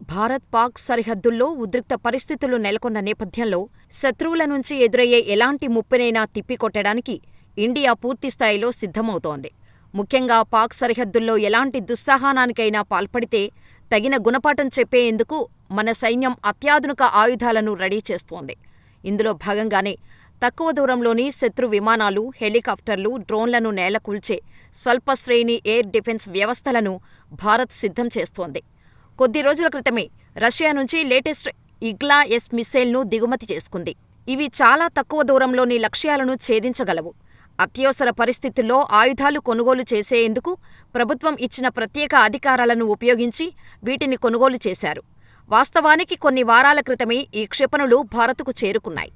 భారత్ పాక్ సరిహద్దుల్లో ఉద్రిక్త పరిస్థితులు నెలకొన్న నేపథ్యంలో శత్రువుల నుంచి ఎదురయ్యే ఎలాంటి ముప్పునైనా తిప్పికొట్టడానికి ఇండియా పూర్తిస్థాయిలో సిద్ధమవుతోంది. ముఖ్యంగా పాక్ సరిహద్దుల్లో ఎలాంటి దుస్సాహనానికైనా పాల్పడితే తగిన గుణపాఠం చెప్పేందుకు మన సైన్యం అత్యాధునిక ఆయుధాలను రెడీ చేస్తోంది. ఇందులో భాగంగానే తక్కువ దూరంలోని శత్రు విమానాలు, హెలికాప్టర్లు, డ్రోన్లను నేలకూల్చే స్వల్పశ్రేణి ఎయిర్ డిఫెన్స్ వ్యవస్థలను భారత్ సిద్ధం చేస్తోంది. కొద్ది రోజుల క్రితమే రష్యా నుంచి లేటెస్ట్ ఇగ్లా ఎస్ మిసైల్ను దిగుమతి చేసుకుంది. ఇవి చాలా తక్కువ దూరంలోని లక్ష్యాలను ఛేదించగలవు. అత్యవసర పరిస్థితుల్లో ఆయుధాలు కొనుగోలు చేసేందుకు ప్రభుత్వం ఇచ్చిన ప్రత్యేక అధికారాలను ఉపయోగించి వీటిని కొనుగోలు చేశారు. వాస్తవానికి కొన్ని వారాల క్రితమే ఈ క్షిపణులు భారత్కు చేరుకున్నాయి.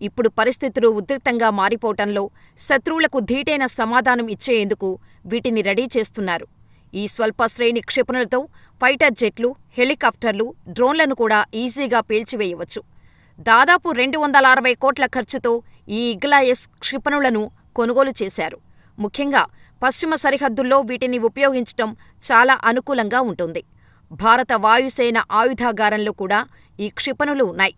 ఇప్పుడు పరిస్థితులు ఉద్రిక్తంగా మారిపోవటంలో శత్రువులకు ధీటైన సమాధానం ఇచ్చేందుకు వీటిని రెడీ చేస్తున్నారు. ఈ స్వల్పశ్రేణి క్షిపణులతో ఫైటర్ జెట్లు, హెలికాప్టర్లు, డ్రోన్లను కూడా ఈజీగా పేల్చివేయవచ్చు. దాదాపు రెండు వందల అరవై కోట్ల ఖర్చుతో ఈ ఇగ్లాయస్ క్షిపణులను కొనుగోలు చేశారు. ముఖ్యంగా పశ్చిమ సరిహద్దుల్లో వీటిని ఉపయోగించటం చాలా అనుకూలంగా ఉంటుంది. భారత వాయుసేన ఆయుధాగారంలో కూడా ఈ క్షిపణులు ఉన్నాయి.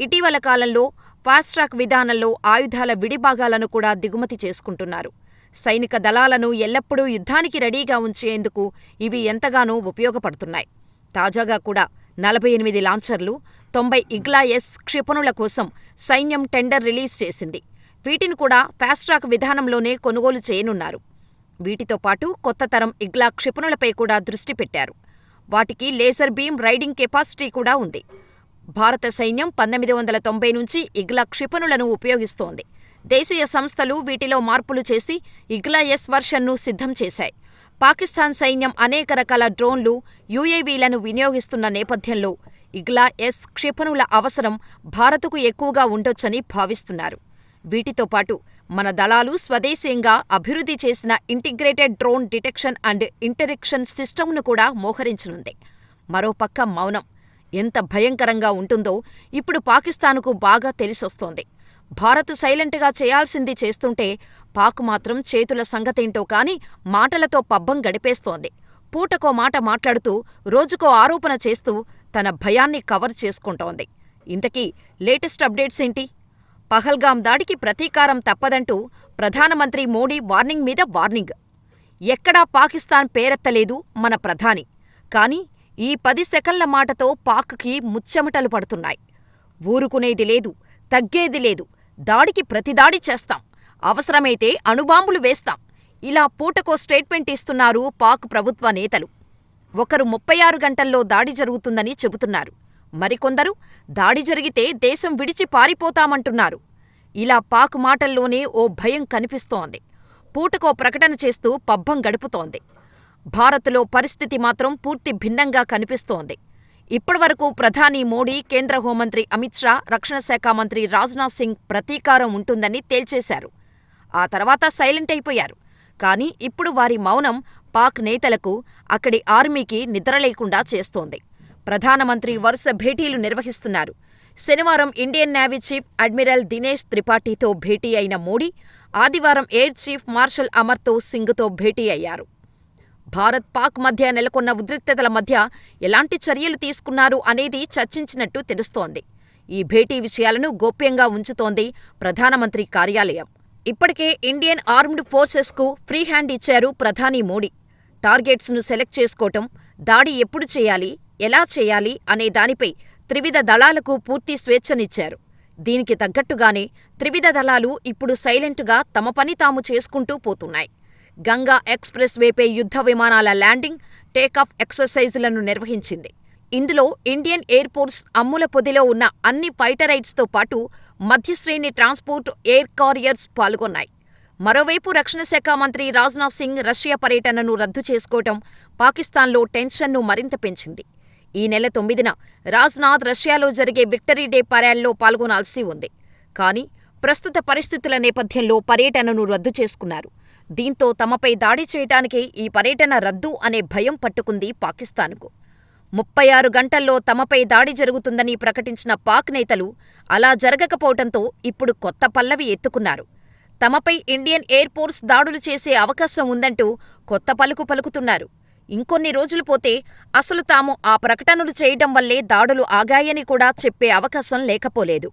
ఇటీవల కాలంలో ఫాస్ట్ట్రాక్ విధానంలో ఆయుధాల విడిభాగాలను కూడా దిగుమతి చేసుకుంటున్నారు. సైనిక దళాలను ఎల్లప్పుడూ యుద్ధానికి రెడీగా ఉంచేందుకు ఇవి ఎంతగానో ఉపయోగపడుతున్నాయి. తాజాగా కూడా నలభై ఎనిమిది లాంచర్లు, తొంభై ఇగ్లాయెస్ క్షిపణుల కోసం సైన్యం టెండర్ రిలీజ్ చేసింది. వీటిని కూడా ఫాస్ట్ట్రాక్ విధానంలోనే కొనుగోలు చేయనున్నారు. వీటితో పాటు కొత్త తరం ఇగ్లా క్షిపణులపై కూడా దృష్టి పెట్టారు. వాటికి లేజర్ బీమ్ రైడింగ్ కెపాసిటీ కూడా ఉంది. భారత సైన్యం పంతొమ్మిది వందల తొంభై నుంచి ఇగ్లా క్షిపణులను ఉపయోగిస్తోంది. దేశీయ సంస్థలు వీటిలో మార్పులు చేసి ఇగ్లా ఎస్ వర్షన్ను సిద్ధం చేశాయి. పాకిస్తాన్ సైన్యం అనేక రకాల డ్రోన్లు, యుఏవీలను వినియోగిస్తున్న నేపథ్యంలో ఇగ్లా ఎస్ క్షిపణుల అవసరం భారత్కు ఎక్కువగా ఉండొచ్చని భావిస్తున్నారు. వీటితో పాటు మన దళాలు స్వదేశీయంగా అభివృద్ధి చేసిన integrated drone detection and interdiction సిస్టమ్ను కూడా మోహరించనుంది. మరోపక్క మౌనం ఎంత భయంకరంగా ఉంటుందో ఇప్పుడు పాకిస్తాన్కు బాగా తెలిసొస్తోంది. భారత్ సైలెంట్గా చేయాల్సింది చేస్తుంటే పాక్ మాత్రం చేతుల సంగతేంటో కాని మాటలతో పబ్బం గడిపేస్తోంది. పూటకో మాట మాట్లాడుతూ, రోజుకో ఆరోపణ చేస్తూ తన భయాన్ని కవర్ చేసుకుంటోంది. ఇంతకీ లేటెస్ట్ అప్డేట్స్ ఏంటి? పహల్గాం దాడికి ప్రతీకారం తప్పదంటూ ప్రధానమంత్రి మోడీ వార్నింగ్ మీద వార్నింగ్. ఎక్కడా పాకిస్తాన్ పేరెత్తలేదు మన ప్రధాని. కానీ ఈ పది సెకన్ల మాటతో పాక్కి ముచ్చెమటలు పడుతున్నాయి. ఊరుకునేది లేదు, తగ్గేది లేదు. దాడికి ప్రతిదాడి చేస్తాం. అవసరమైతే అణుబాంబులు వేస్తాం. ఇలా పూటకో స్టేట్మెంట్ ఇస్తున్నారు పాక్ ప్రభుత్వ నేతలు. ఒకరు ముప్పై ఆరు గంటల్లో దాడి జరుగుతుందని చెబుతున్నారు. మరికొందరు దాడి జరిగితే దేశం విడిచి పారిపోతామంటున్నారు. ఇలా పాక్ మాటల్లోనే ఓ భయం కనిపిస్తోంది. పూటకో ప్రకటన చేస్తూ పబ్బం గడుపుతోంది. భారత్లో పరిస్థితి మాత్రం పూర్తి భిన్నంగా కనిపిస్తోంది. ఇప్పటివరకు ప్రధాని మోడీ, కేంద్ర హోంమంత్రి అమిత్ షా, రక్షణ శాఖ మంత్రి రాజ్నాథ్ సింగ్ ప్రతీకారం ఉంటుందని తేల్చేశారు. ఆ తర్వాత సైలెంట్ అయిపోయారు. కానీ ఇప్పుడు వారి మౌనం పాక్ నేతలకు, అక్కడి ఆర్మీకి నిద్రలేకుండా చేస్తోంది. ప్రధానమంత్రి వరుస భేటీలు నిర్వహిస్తున్నారు. శనివారం Indian navy chief admiral Dinesh త్రిపాఠితో భేటీ అయిన మోడీ, ఆదివారం ఎయిర్ చీఫ్ మార్షల్ అమర్తో సింగ్తో భేటీ అయ్యారు. భారత్ పాక్ మధ్య నెలకొన్న ఉద్రిక్తతల మధ్య ఎలాంటి చర్యలు తీసుకున్నారు అనేది చర్చించినట్టు తెలుస్తోంది. ఈ భేటీ విషయాలను గోప్యంగా ఉంచుతోంది ప్రధానమంత్రి కార్యాలయం. ఇప్పటికే ఇండియన్ ఆర్మ్డ్ ఫోర్సెస్కు ఫ్రీ హ్యాండ్ ఇచ్చారు ప్రధాని మోడీ. టార్గెట్స్ను సెలెక్ట్ చేసుకోవటం, దాడి ఎప్పుడు చేయాలి, ఎలా చేయాలి అనే దానిపై త్రివిధ దళాలకు పూర్తి స్వేచ్ఛనిచ్చారు. దీనికి తగ్గట్టుగానే త్రివిధ దళాలు ఇప్పుడు సైలెంటుగా తమ పని తాము చేసుకుంటూ పోతున్నాయి. గంగా ఎక్స్ప్రెస్ వేపే యుద్ధ విమానాల ల్యాండింగ్, టేకాఫ్ ఎక్సర్సైజులను నిర్వహించింది. ఇందులో ఇండియన్ ఎయిర్ ఫోర్స్ అమ్ముల పొదిలో ఉన్న అన్ని ఫైటరైట్స్తో పాటు మధ్యశ్రేణి ట్రాన్స్పోర్ట్ ఎయిర్ కారియర్స్ పాల్గొన్నాయి. మరోవైపు రక్షణ శాఖ మంత్రి రాజ్నాథ్ సింగ్ రష్యా పర్యటనను రద్దు చేసుకోవటం పాకిస్తాన్లో టెన్షన్ను మరింత పెంచింది. ఈ నెల తొమ్మిదిన రాజ్నాథ్ రష్యాలో జరిగే విక్టరీ డే పర్యాల్లో పాల్గొనాల్సి ఉంది. కానీ ప్రస్తుత పరిస్థితుల నేపథ్యంలో పర్యటనను రద్దు చేసుకున్నారు. దీంతో తమపై దాడి చేయటానికే ఈ పర్యటన రద్దు అనే భయం పట్టుకుంది పాకిస్తాన్కు. ముప్పై ఆరు గంటల్లో తమపై దాడి జరుగుతుందని ప్రకటించిన పాక్ నేతలు అలా జరగకపోవటంతో ఇప్పుడు కొత్త పల్లవి ఎత్తుకున్నారు. తమపై ఇండియన్ ఎయిర్ ఫోర్స్ దాడులు చేసే అవకాశం ఉందంటూ కొత్త పలుకు పలుకుతున్నారు. ఇంకొన్ని రోజులు పోతే అసలు తాము ఆ ప్రకటనలు చేయడం వల్లే దాడులు ఆగాయని కూడా చెప్పే అవకాశం లేకపోలేదు.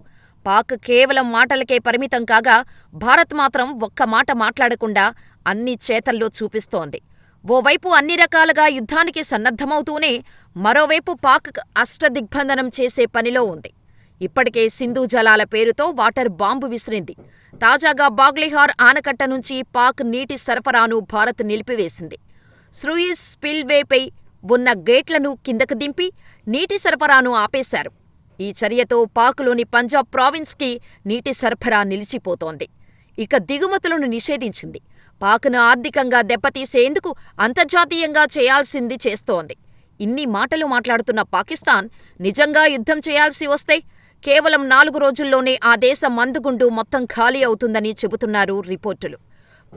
పాక్ కేవలం మాటలకే పరిమితం కాగా భారత్ మాత్రం ఒక్క మాట మాట్లాడకుండా అన్ని చేతల్లో చూపిస్తోంది. ఓవైపు అన్ని రకాలుగా యుద్ధానికి సన్నద్ధమవుతూనే మరోవైపు పాక్ అష్టదిగ్బంధనం చేసే పనిలో ఉంది. ఇప్పటికే సింధు జలాల పేరుతో వాటర్ బాంబు విసిరింది. తాజాగా బాగ్లిహార్ ఆనకట్ట నుంచి పాక్ నీటి సరఫరాను భారత్ నిలిపివేసింది. సూయిజ్ స్పిల్వేపై ఉన్న గేట్లను కిందకు దింపి నీటి సరఫరాను ఆపేశారు. ఈ చర్యతో పాక్లోని పంజాబ్ ప్రావిన్స్కి నీటి సరఫరా నిలిచిపోతోంది. ఇక దిగుమతులను నిషేధించింది. పాక్ను ఆర్థికంగా దెబ్బతీసేందుకు అంతర్జాతీయంగా చేయాల్సింది చేస్తోంది. ఇన్ని మాటలు మాట్లాడుతున్న పాకిస్తాన్ నిజంగా యుద్ధం చేయాల్సి వస్తే కేవలం నాలుగు రోజుల్లోనే ఆ దేశ మందుగుండు మొత్తం ఖాళీ అవుతుందని చెబుతున్నారు రిపోర్టులు.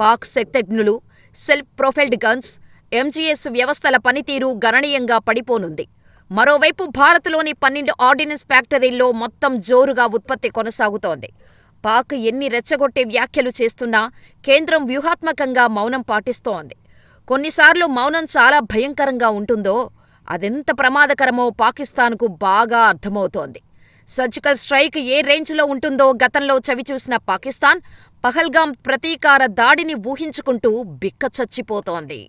పాక్ శక్తజ్ఞులు, సెల్ఫ్ ప్రొఫైల్డ్ గన్స్, ఎంజీఎస్ వ్యవస్థల పనితీరు గణనీయంగా పడిపోనుంది. మరోవైపు భారత్లోని పన్నెండు ఆర్డినెన్స్ ఫ్యాక్టరీల్లో మొత్తం జోరుగా ఉత్పత్తి కొనసాగుతోంది. పాక్ ఎన్ని రెచ్చగొట్టే వ్యాఖ్యలు చేస్తున్నా కేంద్రం వ్యూహాత్మకంగా మౌనం పాటిస్తోంది. కొన్నిసార్లు మౌనం చాలా భయంకరంగా ఉంటుందో అదెంత ప్రమాదకరమో పాకిస్తాన్కు బాగా అర్థమవుతోంది. సర్జికల్ స్ట్రైక్ ఏ రేంజ్లో ఉంటుందో గతంలో చవిచూసిన పాకిస్తాన్ పహల్గాం ప్రతీకార దాడిని ఊహించుకుంటూ బిక్కచచ్చిపోతోంది.